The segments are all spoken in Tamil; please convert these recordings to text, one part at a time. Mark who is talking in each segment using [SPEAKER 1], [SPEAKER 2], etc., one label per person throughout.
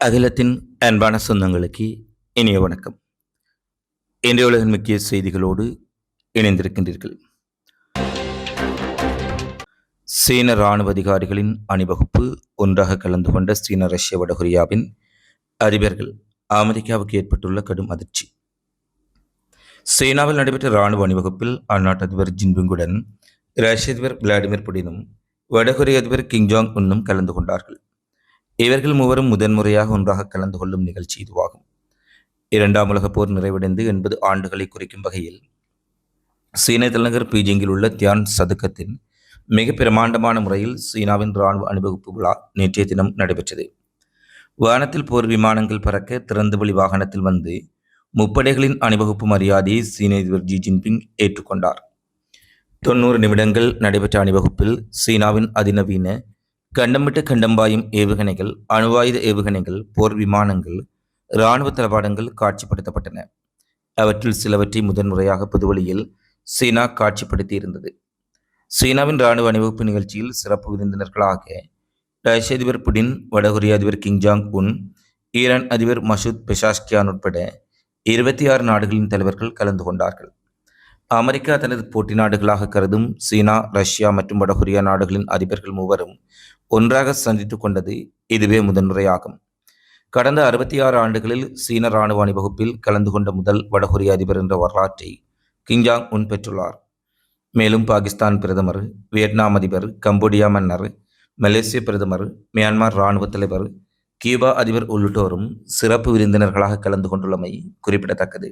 [SPEAKER 1] அகிலத்தின் அன்பான சொந்தங்களுக்கு இனிய வணக்கம். இன்றைய உலகின் முக்கிய செய்திகளோடு இணைந்திருக்கின்றீர்கள். சீன இராணுவ அதிகாரிகளின் அணிவகுப்பு ஒன்றாக கலந்து கொண்ட சீன ரஷ்ய வடகொரியாவின் அதிபர்கள் அமெரிக்காவுக்கு ஏற்பட்டுள்ள கடும் அதிர்ச்சி. சீனாவில் நடைபெற்ற இராணுவ அணிவகுப்பில் அந்நாட்டு அதிபர் ஜின்பிங்குடன் ரஷ்ய அதிபர் விளாடிமிர் புடினும் வடகொரிய அதிபர் கிங் ஜாங் உன்னும் கலந்து கொண்டார்கள். இவர்கள் மூவரும் முதன்முறையாக ஒன்றாக கலந்து கொள்ளும் நிகழ்ச்சி இதுவாகும். இரண்டாம் உலகப் போர் நிறைவடைந்து எண்பது ஆண்டுகளை குறிக்கும் வகையில் சீன தலைநகர் பீஜிங்கில் உள்ள தியான் சதுக்கத்தின் மிக பிரமாண்டமான முறையில் சீனாவின் இராணுவ அணிவகுப்பு விழா நேற்றைய தினம் நடைபெற்றது. வானத்தில் போர் விமானங்கள் பறக்க திறந்தவெளி வாகனத்தில் வந்து முப்படைகளின் அணிவகுப்பு மரியாதையை சீன அதிபர் ஜி ஜின்பிங் ஏற்றுக்கொண்டார். தொண்ணூறு நிமிடங்கள் நடைபெற்ற அணிவகுப்பில் சீனாவின் அதிநவீன கண்டமிட்டு கண்டம்பாயும் ஏவுகணைகள் அணுவாயுத ஏவுகணைகள் போர் விமானங்கள் இராணுவ தளவாடங்கள் காட்சிப்படுத்தப்பட்டன. அவற்றில் சிலவற்றை முதன்முறையாக புதுவெளியில் சீனா காட்சிப்படுத்தியிருந்தது. சீனாவின் இராணுவ அணிவகுப்பு நிகழ்ச்சியில் சிறப்பு விருந்தினர்களாக ரஷ்ய அதிபர் புடின் வடகொரிய அதிபர் கிங் ஜாங் உன் ஈரான் அதிபர் மசூத் பெஷாஷ்கியான் உட்பட இருபத்தி ஆறு நாடுகளின் தலைவர்கள் கலந்து கொண்டார்கள். அமெரிக்கா தனது போட்டி நாடுகளாக கருதும் சீனா ரஷ்யா மற்றும் வடகொரியா நாடுகளின் அதிபர்கள் மூவரும் ஒன்றாக சந்தித்து கொண்டது இதுவே முதன்முறையாகும். கடந்த அறுபத்தி ஆறு ஆண்டுகளில் சீன இராணுவ அணிவகுப்பில் கலந்து கொண்ட முதல் வடகொரிய அதிபர் என்ற வரலாற்றை கிங்ஜாங் உன் பெற்றுள்ளார். மேலும் பாகிஸ்தான் பிரதமர் வியட்நாம் அதிபர் கம்போடியா மன்னர் மலேசிய பிரதமர் மியான்மர் இராணுவ தலைவர் கியூபா அதிபர் உள்ளிட்டோரும் சிறப்பு விருந்தினர்களாக கலந்து கொண்டுள்ளமை குறிப்பிடத்தக்கது.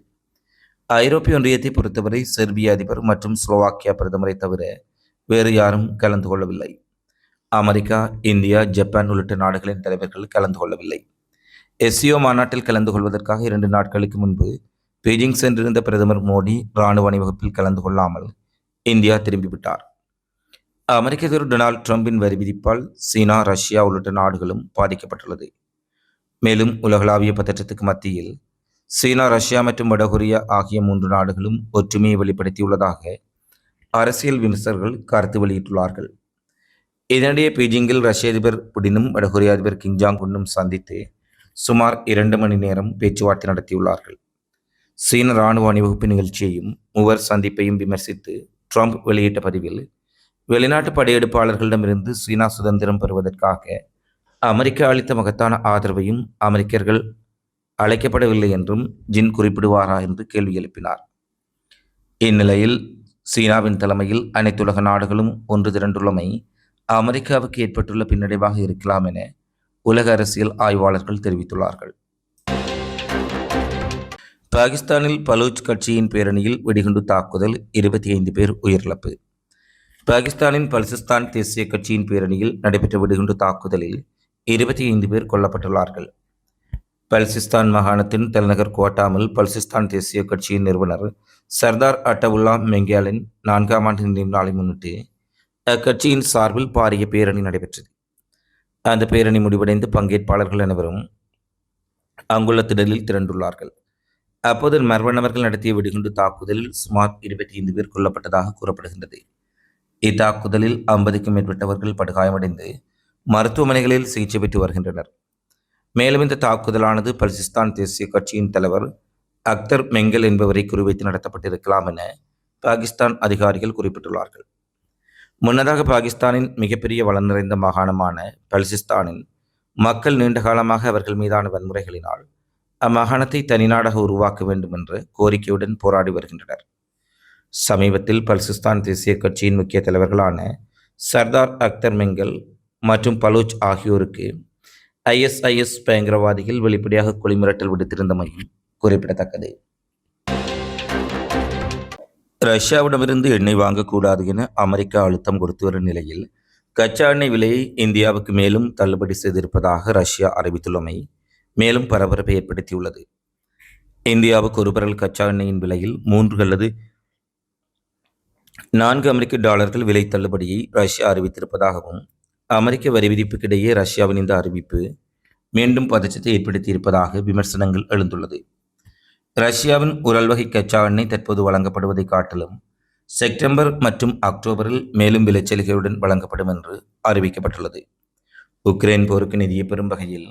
[SPEAKER 1] ஐரோப்பிய ஒன்றியத்தை பொறுத்தவரை செர்பிய அதிபர் மற்றும் ஸ்லோவாக்கியா பிரதமரை தவிர வேறு யாரும் கலந்து கொள்ளவில்லை. அமெரிக்கா இந்தியா ஜப்பான் உள்ளிட்ட நாடுகளின் தலைவர்கள் கலந்து கொள்ளவில்லை. எஸ்சியோ மாநாட்டில் கலந்து கொள்வதற்காக இரண்டு நாட்களுக்கு முன்பு பெய்ஜிங் சென்றிருந்த பிரதமர் மோடி இராணுவ அணிவகுப்பில் கலந்து கொள்ளாமல் இந்தியா திரும்பிவிட்டார். அமெரிக்க அதிபர் டொனால்ட் ட்ரம்பின் வரி விதிப்பால் சீனா ரஷ்யா உள்ளிட்ட நாடுகளும் பாதிக்கப்பட்டுள்ளது. மேலும் உலகளாவிய பதற்றத்துக்கு மத்தியில் சீனா ரஷ்யா மற்றும் வடகொரியா ஆகிய மூன்று நாடுகளும் ஒற்றுமையை வெளிப்படுத்தியுள்ளதாக அரசியல் விமர்சகர்கள் கருத்து வெளியிட்டுள்ளார்கள். இதனிடையே பீஜிங்கில் ரஷ்ய அதிபர் புடினும் வடகொரிய அதிபர் கிங்ஜாங் உன்னும் சந்தித்து சுமார் இரண்டு மணி நேரம் பேச்சுவார்த்தை நடத்தியுள்ளார்கள். சீன இராணுவ அணிவகுப்பு நிகழ்ச்சியையும் மூவர் சந்திப்பையும் விமர்சித்து ட்ரம்ப் வெளியிட்ட பதிவில் வெளிநாட்டு படையெடுப்பாளர்களிடமிருந்து சீனா சுதந்திரம் பெறுவதற்காக அமெரிக்கா அளித்த மகத்தான ஆதரவையும் அமெரிக்கர்கள் அழைக்கப்படவில்லை என்றும் ஜின் குறிப்பிடுவாரா என்று கேள்வி எழுப்பினார். இந்நிலையில் சீனாவின் தலைமையில் அனைத்துலக நாடுகளும் ஒன்று திரண்டுள்ளமை அமெரிக்காவுக்கு ஏற்பட்டுள்ள பின்னடைவாக இருக்கலாம் என உலக அரசியல் ஆய்வாளர்கள் தெரிவித்துள்ளார்கள். பாகிஸ்தானில் பலூச் கட்சியின் பேரணியில் வெடிகுண்டு தாக்குதல் இருபத்தி ஐந்து பேர் உயிரிழப்பு. பாகிஸ்தானின் பலுசிஸ்தான் தேசிய கட்சியின் பேரணியில் நடைபெற்ற வெடிகுண்டு தாக்குதலில் இருபத்தி ஐந்து பேர் கொல்லப்பட்டுள்ளார்கள். பல்சிஸ்தான் மாகாணத்தின் தலைநகர் குவாட்டாமில் பல்சிஸ்தான் தேசிய கட்சியின் நிறுவனர் சர்தார் அட்டவுல்லா மெங்கியாலின் நான்காம் ஆண்டு நினைவு நாளை முன்னிட்டு அக்கட்சியின் சார்பில் பாரிய பேரணி நடைபெற்றது. அந்த பேரணி முடிவடைந்து பங்கேற்பாளர்கள் அனைவரும் அங்குள்ள திடலில் திரண்டுள்ளார்கள். அப்போது மர்ம நபர்கள் நடத்திய வெடிகுண்டு தாக்குதலில் சுமார் இருபத்தி ஐந்து பேர் கொல்லப்பட்டதாக கூறப்படுகின்றது. இத்தாக்குதலில் ஐம்பதுக்கும் மேற்பட்டவர்கள் படுகாயமடைந்து மருத்துவமனைகளில் சிகிச்சை பெற்று வருகின்றனர். மேலும் இந்த தாக்குதலானது பல்சிஸ்தான் தேசிய கட்சியின் தலைவர் அக்தர் மெங்கல் என்பவரை குறிவைத்து நடத்தப்பட்டிருக்கலாம் என பாகிஸ்தான் அதிகாரிகள் குறிப்பிட்டுள்ளார்கள். முன்னதாக பாகிஸ்தானின் மிகப்பெரிய வளம் நிறைந்த மாகாணமான பல்சிஸ்தானின் மக்கள் நீண்ட காலமாக அவர்கள் மீதான வன்முறைகளினால் அம்மாகாணத்தை தனிநாடாக உருவாக்க வேண்டும் என்ற கோரிக்கையுடன் போராடி வருகின்றனர். சமீபத்தில் பல்சிஸ்தான் தேசிய கட்சியின் முக்கிய தலைவர்களான சர்தார் அக்தர் மெங்கல் மற்றும் பலூச் ஆகியோருக்கு ஐஎஸ்ஐஎஸ் பயங்கரவாதிகள் வெளிப்படையாக கொலிமிரட்டல் விடுத்திருந்தமையும் குறிப்பிடத்தக்கது. ரஷ்யாவிடமிருந்து எண்ணெய் வாங்கக்கூடாது என அமெரிக்கா அழுத்தம் கொடுத்து வரும் நிலையில் கச்சா எண்ணெய் விலையை இந்தியாவுக்கு மேலும் தள்ளுபடி செய்திருப்பதாக ரஷ்யா அறிவித்துள்ளமை மேலும் பரபரப்பை ஏற்படுத்தியுள்ளது. இந்தியாவுக்கு ஒரு பரல் கச்சா எண்ணெயின் விலையில் மூன்று அல்லது நான்கு அமெரிக்க டாலர்கள் விலை தள்ளுபடியை ரஷ்யா அறிவித்திருப்பதாகவும் அமெரிக்க வரி விதிப்புக்கிடையே ரஷ்யாவின் இந்த அறிவிப்பு மீண்டும் பதற்றத்தை ஏற்படுத்தியிருப்பதாக விமர்சனங்கள் எழுந்துள்ளது. ரஷ்யாவின் உரல் வகை கச்சா எண்ணெய் தற்போது வழங்கப்படுவதை காட்டிலும் செப்டம்பர் மற்றும் அக்டோபரில் மேலும் விளைச்சல்களுடன் வழங்கப்படும் என்று அறிவிக்கப்பட்டுள்ளது. உக்ரைன் போருக்கு நிதியை பெறும் வகையில்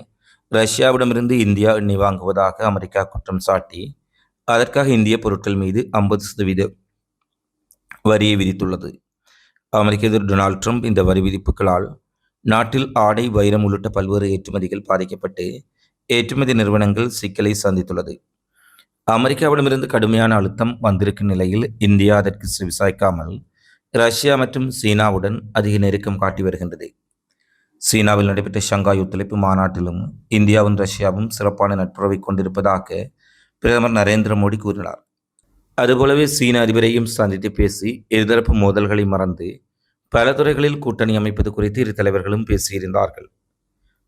[SPEAKER 1] ரஷ்யாவிடமிருந்து இந்தியா எண்ணெய் வாங்குவதாக அமெரிக்கா குற்றம் சாட்டி அதற்காக இந்திய பொருட்கள் மீது ஐம்பது சதவீத வரியை விதித்துள்ளது. அமெரிக்க எதிர் டொனால்ட் ட்ரம்ப் இந்த வரி விதிப்புகளால் நாட்டில் ஆடை வைரம் உள்ளிட்ட பல்வேறு ஏற்றுமதிகள் பாதிக்கப்பட்டு ஏற்றுமதி நிறுவனங்கள் சிக்கலை சந்தித்துள்ளது. அமெரிக்காவிடமிருந்து கடுமையான அழுத்தம் வந்திருக்கும் நிலையில் இந்தியா அதற்கு செவிசாய்க்காமல் ரஷ்யா மற்றும் சீனாவுடன் அதிக நெருக்கம் காட்டி வருகின்றது. சீனாவில் நடைபெற்ற ஷங்காய் ஒத்துழைப்பு மாநாட்டிலும் இந்தியாவும் ரஷ்யாவும் சிறப்பான நட்புறவை கொண்டிருப்பதாக பிரதமர் நரேந்திர மோடி கூறினார். அதுபோலவே சீன அதிபரையும் சந்தித்து பேசி இருதரப்பு மோதல்களை மறந்து பல துறைகளில் கூட்டணி அமைப்பது குறித்து இரு தலைவர்களும் பேசியிருந்தார்கள்.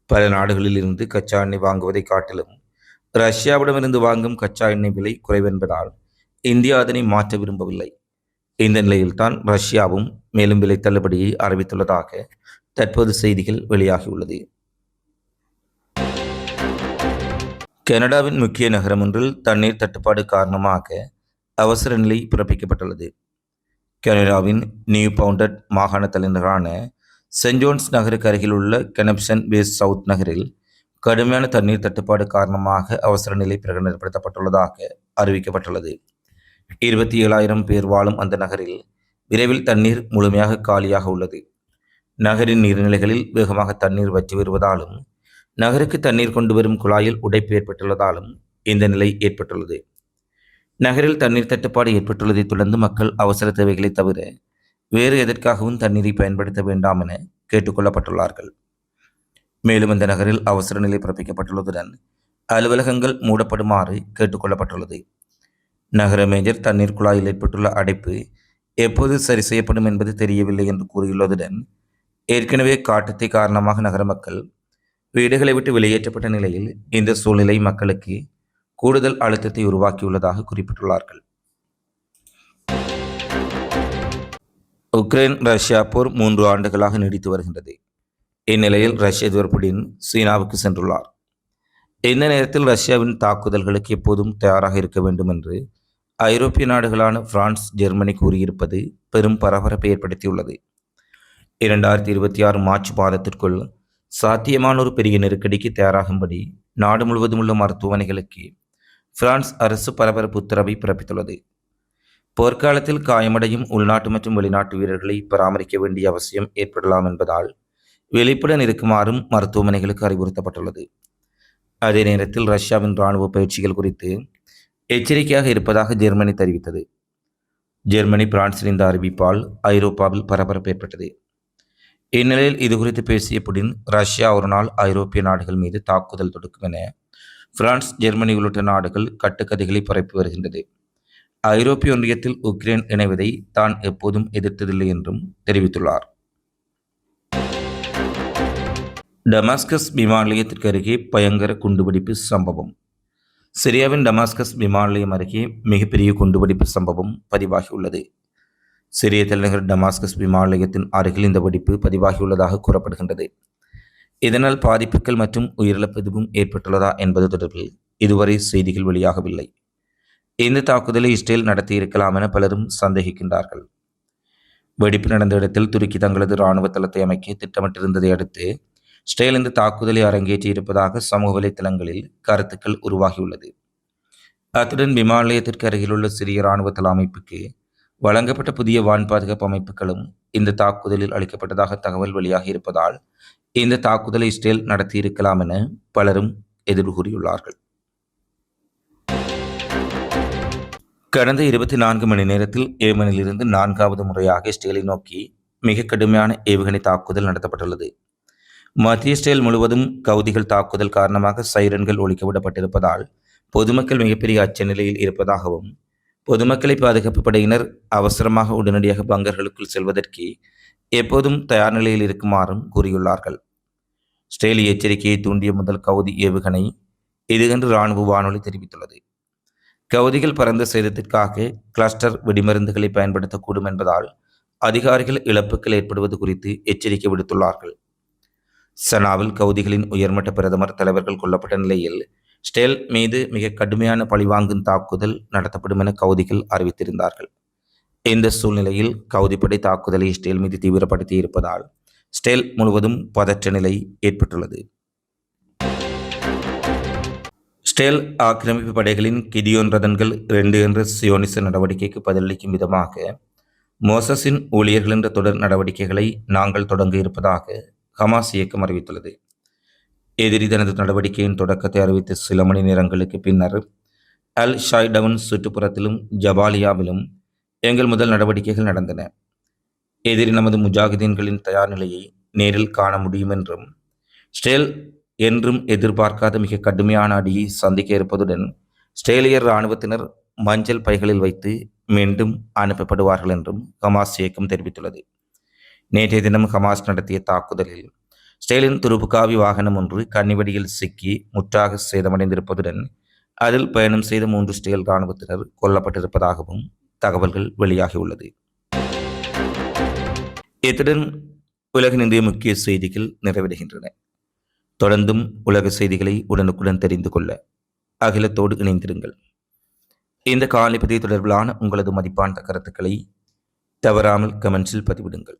[SPEAKER 1] பல நாடுகளில் இருந்து கச்சா எண்ணெய் வாங்குவதை காட்டிலும் ரஷ்யாவிடமிருந்து வாங்கும் கச்சா எண்ணெய் விலை குறைவென்பதால் இந்தியா அதனை மாற்ற விரும்பவில்லை. இந்த நிலையில்தான் ரஷ்யாவும் மேலும் விலை தள்ளுபடியை அறிவித்துள்ளதாக தற்போது செய்திகள் வெளியாகியுள்ளது. கனடாவின் முக்கிய நகரம் ஒன்றில் தண்ணீர் தட்டுப்பாடு காரணமாக அவசர நிலை பிறப்பிக்கப்பட்டுள்ளது. கனடாவின் நியூ பவுண்டட் மாகாண தலைநகரான சென்ட் ஜோன்ஸ் நகருக்கு அருகில் உள்ள கெனப்சன் பேஸ் சவுத் நகரில் கடுமையான தண்ணீர் தட்டுப்பாடு காரணமாக அவசர நிலை பிரகடனப்படுத்தப்பட்டுள்ளதாக அறிவிக்கப்பட்டுள்ளது. இருபத்தி ஏழாயிரம் பேர் வாழும் அந்த நகரில் விரைவில் தண்ணீர் முழுமையாக காலியாக உள்ளது. நகரின் நீர்நிலைகளில் வேகமாக தண்ணீர் வற்றி வருவதாலும் நகருக்கு தண்ணீர் கொண்டு வரும் குழாயில் உடைப்பு ஏற்பட்டுள்ளதாலும் இந்த நிலை ஏற்பட்டுள்ளது. நகரில் தண்ணீர் தட்டுப்பாடு ஏற்பட்டுள்ளதை தொடர்ந்து மக்கள் அவசர தேவைகளை தவிர வேறு எதற்காகவும் தண்ணீரை பயன்படுத்த வேண்டாம் என கேட்டுக்கொள்ளப்பட்டுள்ளார்கள் மேலும் இந்த நகரில் அவசர நிலை பிறப்பிக்கப்பட்டுள்ளதுடன் அலுவலகங்கள் மூடப்படுமாறு கேட்டுக்கொள்ளப்பட்டுள்ளது நகர மேஜர் தண்ணீர் குழாயில் ஏற்பட்டுள்ள அடைப்பு எப்போது சரி செய்யப்படும் என்பது தெரியவில்லை என்று கூறியுள்ளதுடன் ஏற்கனவே காட்டுத்தை காரணமாக நகர மக்கள் வீடுகளை விட்டு வெளியேற்றப்பட்ட நிலையில் இந்த சூழ்நிலை மக்களுக்கு கூடுதல் அழுத்தத்தை உருவாக்கியுள்ளதாக குறிப்பிட்டுள்ளார்கள். உக்ரைன் ரஷ்யா போர் மூன்று ஆண்டுகளாக நீடித்து வருகின்றது. இந்நிலையில் ரஷ்ய அதிபர் புடின் சீனாவுக்கு சென்றுள்ளார். இந்த நேரத்தில் ரஷ்யாவின் தாக்குதல்களுக்கு எப்போதும் தயாராக இருக்க வேண்டும் என்று ஐரோப்பிய நாடுகளான பிரான்ஸ் ஜெர்மனி கூறியிருப்பது பெரும் பரபரப்பை ஏற்படுத்தியுள்ளது. இரண்டாயிரத்தி இருபத்தி ஆறு மார்ச் மாதத்திற்குள் சாத்தியமான ஒரு பெரிய நெருக்கடிக்கு தயாராகும்படி நாடு முழுவதும் உள்ள மருத்துவமனைகளுக்கு பிரான்ஸ் அரசு பரபரப்பு உத்தரவை பிறப்பித்துள்ளது. போர்க்காலத்தில் காயமடையும் உள்நாட்டு மற்றும் வெளிநாட்டு வீரர்களை பராமரிக்க வேண்டிய அவசியம் ஏற்படலாம் என்பதால் வெளிப்புடன் இருக்குமாறும் மருத்துவமனைகளுக்கு அறிவுறுத்தப்பட்டுள்ளது. அதே நேரத்தில் ரஷ்யாவின் இராணுவ பயிற்சிகள் குறித்து எச்சரிக்கையாக இருப்பதாக ஜெர்மனி தெரிவித்தது. ஜெர்மனி பிரான்சின் இந்த அறிவிப்பால் ஐரோப்பாவில் பரபரப்பு ஏற்பட்டது. இந்நிலையில் இதுகுறித்து பேசிய புடின் ரஷ்யா ஒரு நாள் ஐரோப்பிய நாடுகள் மீது தாக்குதல் தொடுக்கும் என பிரான்ஸ் ஜெர்மனி உள்ளிட்ட நாடுகள் கட்டுக்கதைகளை பரப்பி வருகின்றது. ஐரோப்பிய ஒன்றியத்தில் உக்ரைன் இணைவதை தான் எப்போதும் எதிர்த்ததில்லை என்றும் தெரிவித்துள்ளார். டமாஸ்கஸ் விமான நிலையத்திற்கு அருகே பயங்கர குண்டுவெடிப்பு சம்பவம். சிரியாவின் டமாஸ்கஸ் விமான நிலையம் அருகே மிகப்பெரிய குண்டுவெடிப்பு சம்பவம் பதிவாகியுள்ளது. சிரிய தலைநகர் டமாஸ்கஸ் விமான நிலையத்தின் அருகில் இந்த வெடிப்பு பதிவாகியுள்ளதாக கூறப்படுகின்றது. இதனால் பாதிப்புகள் மற்றும் உயிரிழப்பு எதுவும் ஏற்பட்டுள்ளதா என்பது தொடர்பில் இதுவரை செய்திகள் வெளியாகவில்லை. இந்த தாக்குதலை இஸ்ரேல் நடத்தியிருக்கலாம் என பலரும் சந்தேகிக்கின்றார்கள். வெடிப்பு நடந்த இடத்தில் துருக்கி தங்களது இராணுவ தளத்தை அமைக்க திட்டமிட்டிருந்ததை அடுத்து இஸ்ரேல் இந்த தாக்குதலை அரங்கேற்றி இருப்பதாக சமூக வலைத்தளங்களில் கருத்துக்கள் உருவாகியுள்ளது. அத்துடன் விமான நிலையத்திற்கு அருகிலுள்ள சிறிய இராணுவ தள அமைப்புக்கு வழங்கப்பட்ட புதிய வான் பாதுகாப்பு அமைப்புகளும் இந்த தாக்குதலில் அளிக்கப்பட்டதாக தகவல் வெளியாகி இருப்பதால் இந்த தாக்குதலை இஸ்ரேல் நடத்தியிருக்கலாம் என பலரும் எதிர்கூறியுள்ளார்கள். கடந்த இருபத்தி நான்கு மணி நேரத்தில் ஏமனில் இருந்து நான்காவது முறையாக இஸ்ரேலை நோக்கி மிக கடுமையான ஏவுகணை தாக்குதல் நடத்தப்பட்டுள்ளது. மத்திய இஸ்ரேல் முழுவதும் கவுதிகள் தாக்குதல் காரணமாக சைரன்கள் ஒழிக்கப்படப்பட்டிருப்பதால் பொதுமக்கள் மிகப்பெரிய அச்ச நிலையில் இருப்பதாகவும் பொதுமக்களை பாதுகாப்பு படையினர் அவசரமாக உடனடியாக பங்கர்களுக்குள் செல்வதற்கு எப்போதும் தயார் நிலையில் இருக்குமாறும் கூறியுள்ளார்கள். ஸ்டேலி எச்சரிக்கையை தூண்டிய முதல் கவுதி ஏவுகணை இதுகென்று இராணுவ வானொலி தெரிவித்துள்ளது. கவுதிகள் பறந்த சேதத்திற்காக கிளஸ்டர் வெடிமருந்துகளை பயன்படுத்தக்கூடும் என்பதால் அதிகாரிகள் இழப்புகள் ஏற்படுவது குறித்து எச்சரிக்கை விடுத்துள்ளார்கள். சனாவில் கவுதிகளின் உயர்மட்ட பிரதமர் தலைவர்கள் கொல்லப்பட்ட நிலையில் ஸ்டெல் மீது மிக கடுமையான பழிவாங்கும் தாக்குதல் நடத்தப்படும் என கவுதிகள் அறிவித்திருந்தார்கள். இந்த சூழ்நிலையில் கவுதிப்படை தாக்குதலை ஸ்டேல் மீது தீவிரப்படுத்தி இருப்பதால் ஸ்டேல் முழுவதும் பதற்ற நிலை ஏற்பட்டுள்ளது. ஸ்டேல் ஆக்கிரமிப்பு படைகளின் கிதியோன் ரதன்கள் ரெண்டு என்ற சியோனிச நடவடிக்கைக்கு பதிலளிக்கும் விதமாக மோசஸின் ஊழியர்கள் என்ற தொடர் நடவடிக்கைகளை நாங்கள் தொடங்க இருப்பதாக ஹமாஸ் இயக்கம் அறிவித்துள்ளது. எதிரி தனது நடவடிக்கையின் தொடக்கத்தை அறிவித்த சில மணி நேரங்களுக்கு பின்னர் அல் ஷாய்டவுன் சுற்றுப்புறத்திலும் ஜபாலியாவிலும் எங்கள் முதல் நடவடிக்கைகள் நடந்தன. எதிரி நமது முஜாகிதீன்களின் தயார் நிலையை நேரில் காண முடியும் என்றும் ஸ்டேல் என்றும் எதிர்பார்க்காத மிக கடுமையான அடியை சந்திக்க இருப்பதுடன் ஸ்டேலியர் இராணுவத்தினர் மஞ்சள் பைகளில் வைத்து மீண்டும் அனுப்பப்படுவார்கள் என்றும் ஹமாஸ் இயக்கம் தெரிவித்துள்ளது. நேற்றைய தினம் ஹமாஸ் நடத்திய தாக்குதலில் ஸ்டேலின் துருப்புக்காவி வாகனம் ஒன்று கன்னிவெடியில் சிக்கி முற்றாக சேதமடைந்திருப்பதுடன் அதில் பயணம் செய்த மூன்று ஸ்டேல் இராணுவத்தினர் கொல்லப்பட்டிருப்பதாகவும் தகவல்கள் வெளியாகியுள்ளது. இத்துடன் உலகின் இந்திய முக்கிய செய்திகள் நிறைவடைகின்றன. தொடர்ந்தும் உலக செய்திகளை உடனுக்குடன் தெரிந்து கொள்ள அகிலத்தோடு இணைந்திருங்கள். இந்த காலிப்பதிவு தொடர்பிலான உங்களது மதிப்பான கருத்துக்களை தவறாமல் கமெண்ட்ஸில் பதிவிடுங்கள்.